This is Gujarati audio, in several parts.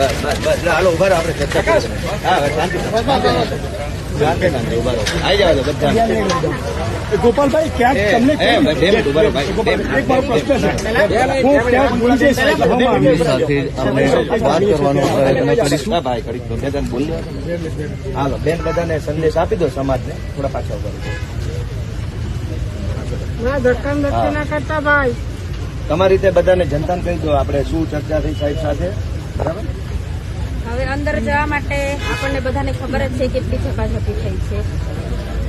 બસ બસ હાલો ઊભા આપણે ચર્ચા કરીશું. હા શાંતિ શાંતિ શાંતિ ઊભા રહો આવી જાવ બધા ગોપાલભાઈ ક્યાંક તમને બે મિનિટ ઊભા રહો ભાઈ એક મારો પ્રશ્ન છે હું ક્યાંક પોલીસે સાથે અમે વાત કરવાનો પ્રયત્ન કરીશું હા ભાઈ ઘડીક તો બેન બોલ હાલો બેન બધાને સંદેશ આપી દો સમાજને થોડા પાછા ઊભા રહો. ધક્કા ધક્કી કરતા ભાઈ તમારી રીતે બધાને જનતાને કહી દો આપણે શું ચર્ચા થઈ સાહેબ સાથે બરાબર હવે અંદર જવા માટે આપણને બધાને ખબર જ છે કેટલી ઝપાઝપી થઈ છે.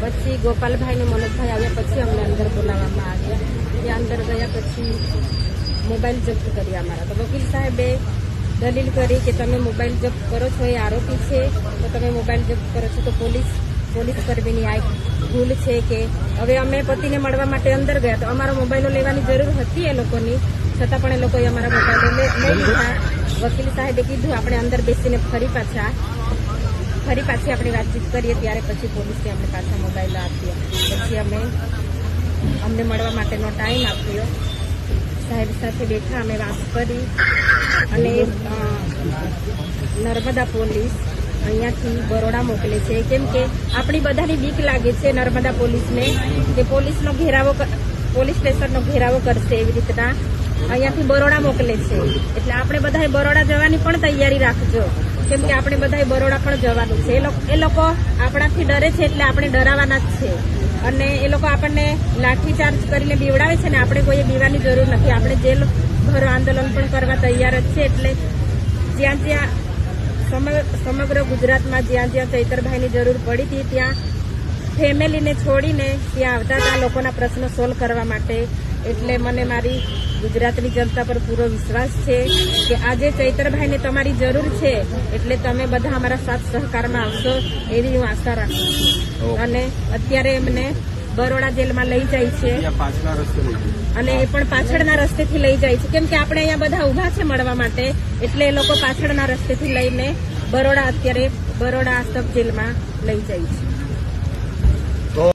પછી ગોપાલભાઈ ને મનોજભાઈ આવ્યા પછી અમને અંદર બોલાવવામાં આવ્યા. ત્યાં અંદર ગયા પછી મોબાઈલ જપ્ત કર્યા અમારા. તો વકીલ સાહેબે દલીલ કરી કે તમે મોબાઈલ જપ્ત કરો છો, એ આરોપી છે. તો તમે મોબાઈલ જપ્ત કરો છો, તો પોલીસ પોલીસ કર્મીની આ ભૂલ છે કે હવે અમે પતિને મળવા માટે અંદર ગયા. તો અમારો મોબાઈલો લેવાની જરૂર હતી એ લોકોની. છતાં પણ એ લોકોએ અમારા મોબાઈલો લઈ લીધા. વકીલ સાહેબે કીધું, આપણે અંદર બેસીને ફરી પાછા, ફરી પાછી આપણે વાતચીત કરીએ, ત્યારે પછી પોલીસે અમને પાછા મોબાઈલ આપ્યા. પછી અમે, અમને મળવા માટેનો ટાઈમ આપ્યો. સાહેબ સાથે બેઠા, અમે વાત કરી અને નર્મદા પોલીસ અહીંયાથી બરોડા મોકલે છે. કેમ કે આપણી બધાની બીક લાગે છે નર્મદા પોલીસને, કે પોલીસનો ઘેરાવો પોલીસ સ્ટેશનનો ઘેરાવો કરશે એવી રીતના. અહીંયાથી બરોડા મોકલે છે. એટલે આપણે બધાએ બરોડા જવાની પણ તૈયારી રાખજો. કેમ કે આપણે બધાએ બરોડા પણ જવાનું છે. એ લોકો- આપણાથી ડરે છે એટલે આપણે ડરાવાના જ છે. અને એ લોકો આપણને લાઠીચાર્જ કરીને બીવડાવે છે ને આપણે કોઈએ બીવાની જરૂર નથી. આપણે જેલ, ભરો આંદોલન પણ કરવા તૈયાર જ છે. એટલે જ્યાં જ્યાં સમગ્ર ગુજરાતમાં જ્યાં જ્યાં ચૈતરભાઈની જરૂર પડી હતી, ત્યાં ફેમિલીને છોડીને ત્યાં આવતા હતા લોકોના પ્રશ્નો સોલ્વ કરવા માટે. એટલે મને મારી ગુજરાતની જનતા પર પૂરો વિશ્વાસ છે કે આજે ચૈતરભાઈને તમારી જરૂર છે એટલે તમે બધા અમારા સાથ સહકારમાં આવશો એવી હું આશા રાખું છું. અને અત્યારે એમને બરોડા જેલમાં લઈ જાય છે. અને એ પણ પાછળના રસ્તેથી લઈ જાય છે. કેમ કે આપણે અહીંયા બધા ઊભા છે મળવા માટે એટલે એ લોકો પાછળના રસ્તેથી લઈને બરોડા અત્યારે બરોડા આસ્તક જેલમાં લઈ જાય છે.